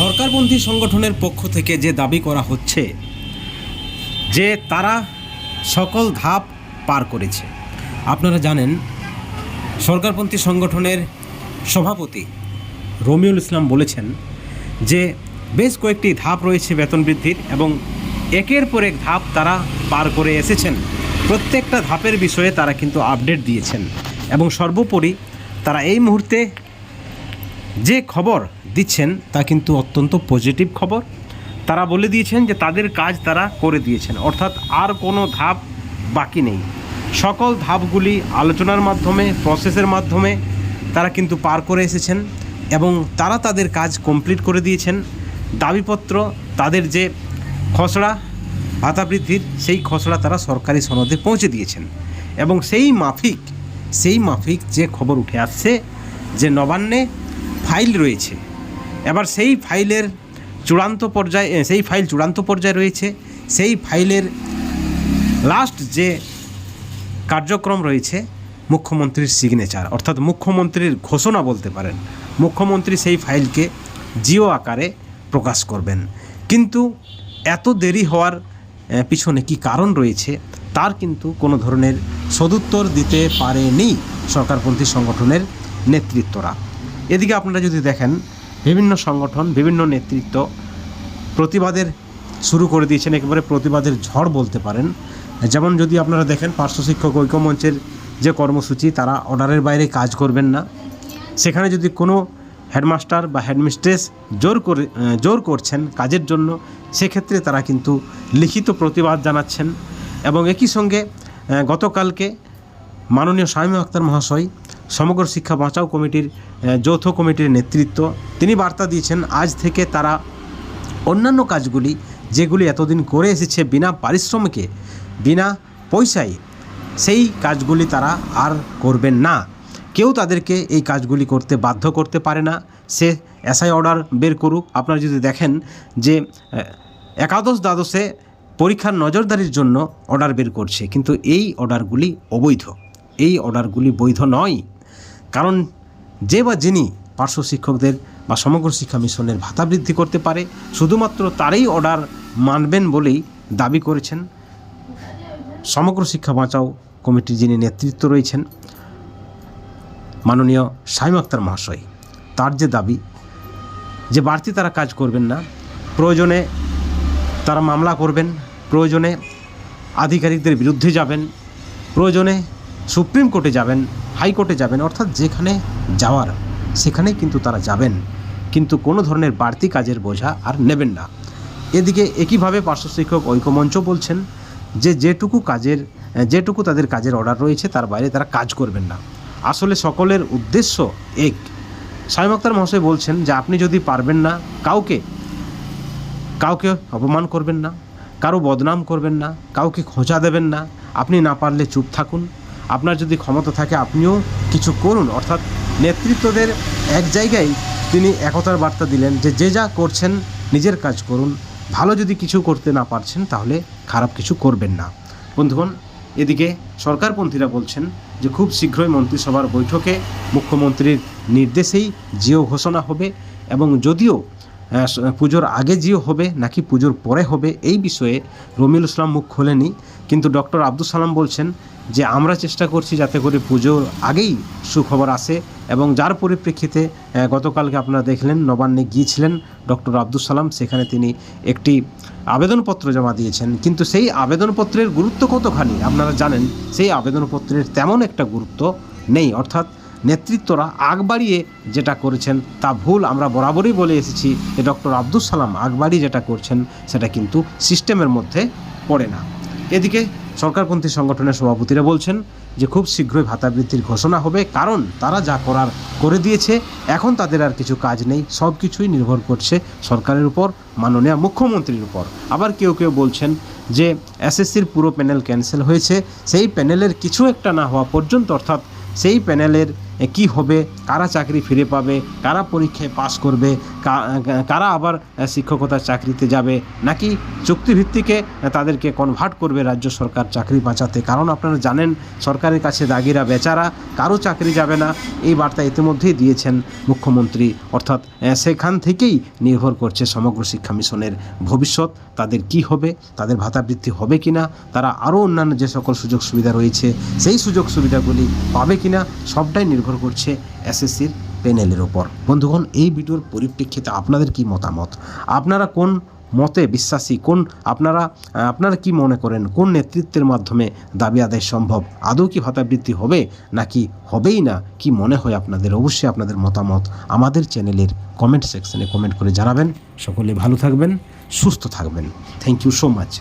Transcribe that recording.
সরকারপন্থী সংগঠনের পক্ষ থেকে যে দাবি করা হচ্ছে, যে তারা সকল ধাপ পার করেছে। আপনারা জানেন, সরকারপন্থী সংগঠনের সভাপতি রমিউল ইসলাম বলেছেন যে বেশ কয়েকটি ধাপ রয়েছে বেতন বৃদ্ধির এবং একের পর এক ধাপ তারা পার করে এসেছেন। প্রত্যেকটা ধাপের বিষয়ে তারা কিন্তু আপডেট দিয়েছেন এবং সর্বোপরি তারা এই মুহূর্তে যে খবর দিচ্ছেন, তা কিন্তু অত্যন্ত পজিটিভ খবর। তারা বলে দিয়েছেন যে তাদের কাজ তারা করে দিয়েছেন, অর্থাৎ আর কোনো ধাপ বাকি নেই। সকল ধাপগুলি আলোচনার মাধ্যমে প্রসেসের মাধ্যমে তারা কিন্তু পার করে এসেছেন এবং তারা তাদের কাজ কমপ্লিট করে দিয়েছেন। দাবিপত্র, তাদের যে খসড়া ভাতা বৃদ্ধির, সেই খসড়া তারা সরকারি সনদে পৌঁছে দিয়েছেন। এবং সেই মাফিক সেই মাফিক যে খবর উঠে আসছে যে নবান্নে ফাইল রয়েছে এবার সেই ফাইলের চূড়ান্ত পর্যায়ে সেই ফাইল চূড়ান্ত পর্যায়ে রয়েছে। সেই ফাইলের লাস্ট যে কার্যক্রম রয়েছে, মুখ্যমন্ত্রীর সিগনেচার অর্থাৎ মুখ্যমন্ত্রীর ঘোষণা বলতে পারেন। মুখ্যমন্ত্রী সেই ফাইলকে জিও আকারে প্রকাশ করবেন। কিন্তু এত দেরি হওয়ার পিছনে কি কারণ রয়েছে, তার কিন্তু কোনো ধরনের সদুত্তর দিতে পারেনি সরকারপন্থী সংগঠনের নেতৃত্বরা। এদিকে আপনারা যদি দেখেন বিভিন্ন সংগঠন, বিভিন্ন নেতৃত্ব প্রতিবাদের শুরু করে দিয়েছেন, একেবারে প্রতিবাদের ঝড় বলতে পারেন। যেমন যদি আপনারা দেখেন, পার্শ্ব শিক্ষক ঐক্যমঞ্চের যে কর্মসূচি, তারা অর্ডারের বাইরে কাজ করবেন না। সেখানে যদি কোনো হেডমাস্টার বা হেডমিস্ট্রেস জোর করে জোর করছেন কাজের জন্য, সেক্ষেত্রে তারা কিন্তু লিখিত প্রতিবাদ জানাচ্ছেন। এবং একই সঙ্গে গতকালকে মাননীয় শামীম আক্তার মহাশয় সমগ্র শিক্ষা বাঁচাও কমিটির যৌথ কমিটির নেতৃত্ব। তিনি বার্তা দিয়েছেন, আজ থেকে তারা অন্যান্য কাজগুলি, যেগুলি এতদিন করে এসেছে বিনা পারিশ্রমিকে, বিনা পয়সায়, সেই কাজগুলি তারা আর করবেন না। কেউ তাদেরকে এই কাজগুলি করতে বাধ্য করতে পারে না। সে এসআই অর্ডার বের করুক। আপনারা যদি দেখেন যে একাদশ দ্বাদশে পরীক্ষার নজরদারির জন্য অর্ডার বের করছে। কিন্তু এই অর্ডারগুলি অবৈধ। এই অর্ডারগুলি বৈধ নয়। কারণ যে বা যিনি পার্শ্ব শিক্ষকদের বা সমগ্র শিক্ষা মিশনের ভাতা বৃদ্ধি করতে পারে, শুধুমাত্র তারই অর্ডার মানবেন বলেই দাবি করেছেন। সমগ্র শিক্ষা বাঁচাও কমিটির যিনি নেতৃত্ব রয়েছেন, মাননীয় শাহিম আক্তার মহাশয়, তার যে দাবি যে বাড়তি তারা কাজ করবেন না, প্রয়োজনে তারা মামলা করবেন, প্রয়োজনে আধিকারিকদের বিরুদ্ধে যাবেন, প্রয়োজনে সুপ্রিম কোর্টে যাবেন হাইকোর্টে যাবেন, অর্থাৎ যেখানে যাওয়ার সেখানে কিন্তু তারা যাবেন। কিন্তু কোনো ধরনের বাড়তি কাজের বোঝা আর নেবেন না। এদিকে একইভাবে পার্শ্ব শিক্ষক ঐক্যমঞ্চ বলছেন যে যেটুকু কাজের, যেটুকু তাদের কাজের অর্ডার রয়েছে, তার বাইরে তারা কাজ করবেন না। আসলে সকলের উদ্দেশ্য এক। সাইম আক্তার মহাশয় বলছেন যে আপনি যদি পারবেন না, কাউকে কাউকে অপমান করবেন না, কারও বদনাম করবেন না, কাউকে খোঁজা দেবেন না, আপনি না পারলে চুপ থাকুন। আপনার যদি ক্ষমতা থাকে, আপনিও কিছু করুন। অর্থাৎ নেতৃত্বদের এক জায়গায় তিনি একতার বার্তা দিলেন যে যে যা করছেন, নিজের কাজ করুন। ভালো যদি কিছু করতে না পারছেন, তাহলে খারাপ কিছু করবেন না। বন্ধুগণ, এদিকে সরকারপন্থীরা বলছেন যে, খুব শীঘ্রই মন্ত্রিসভার বৈঠকে মুখ্যমন্ত্রীর নির্দেশেই জিও ঘোষণা হবে এবং যদিও পুজোর আগে জিও হবে নাকি পুজোর পরে হবে, এই বিষয়ে রমিল ইসলাম মুখ খোলেনি। কিন্তু ডক্টর আব্দুল সালাম বলছেন যে, আমরা চেষ্টা করছি যাতে করে পুজোর আগেই সুখবর আসে এবং যার পরিপ্রেক্ষিতে গতকালকে আপনারা দেখলেন, নবান্নে গিয়েছিলেন ডক্টর আব্দুল সালাম, সেখানে তিনি একটি আবেদনপত্র জমা দিয়েছেন। কিন্তু সেই আবেদনপত্রের গুরুত্ব কতখানি? আপনারা জানেন, সেই আবেদনপত্রের তেমন একটা গুরুত্ব নেই। অর্থাৎ নেতৃত্বরা আগ বাড়িয়ে যেটা করেছেন তা ভুল, আমরা বরাবরই বলে এসেছি যে ডক্টর আব্দুল সালাম আগ বাড়িয়ে যেটা করছেন সেটা কিন্তু সিস্টেমের মধ্যে পড়ে না। এদিকে সরকারপন্থী সংগঠনের সভাপতিরা বলছেন যে খুব শীঘ্রই ভাতা বৃদ্ধির ঘোষণা হবে, কারণ তারা যা করার করে দিয়েছে, এখন তাদের আর কিছু কাজ নেই, সব কিছুই নির্ভর করছে সরকারের উপর, মাননীয় মুখ্যমন্ত্রীর উপর। আবার কেউ কেউ বলছেন যে এসএসসির পুরো প্যানেল ক্যান্সেল হয়েছে, সেই প্যানেলের কিছু একটা না হওয়া পর্যন্ত, অর্থাৎ সেই প্যানেলের কি হবে? কারা চাকরি ফিরে পাবে? কারা পরীক্ষায় পাস করবে? কারা আবার শিক্ষকতার চাকরিতে যাবে? নাকি চুক্তিভিত্তিকে তাদেরকে কনভার্ট করবে রাজ্য সরকার চাকরি বাঁচাতে? কারণ আপনারা জানেন, সরকারের কাছে দাগিরা বেচারা, কারও চাকরি যাবে না। এই বার্তা ইতিমধ্যেই দিয়েছেন মুখ্যমন্ত্রী। অর্থাৎ সেখান থেকেই নির্ভর করছে সমগ্র শিক্ষা মিশনের ভবিষ্যৎ। তাদের কি হবে? তাদের ভাতা বৃদ্ধি হবে কিনা? তারা আরও অন্যান্য যে সকল সুযোগ সুবিধা রয়েছে, সেই সুযোগ সুবিধাগুলি পাবে কি না সবটাই নির্ভর করছে এসএসসির প্যানেলের ওপর বন্ধুগণ, এই ভিডিওর পরিপ্রেক্ষিতে আপনাদের কি মতামত? আপনারা কোন মতে বিশ্বাসী? কোন আপনারা আপনারা কি মনে করেন? কোন নেতৃত্বের মাধ্যমে দাবি আদায় সম্ভব? আদৌ কি ভাতাবৃত্তি হবে নাকি হবেই না? কি মনে হয় আপনাদের? অবশ্যই আপনাদের মতামত আমাদের চ্যানেলের কমেন্ট সেকশনে কমেন্ট করে জানাবেন। সকলে ভালো থাকবেন, সুস্থ থাকবেন। Thank you so much.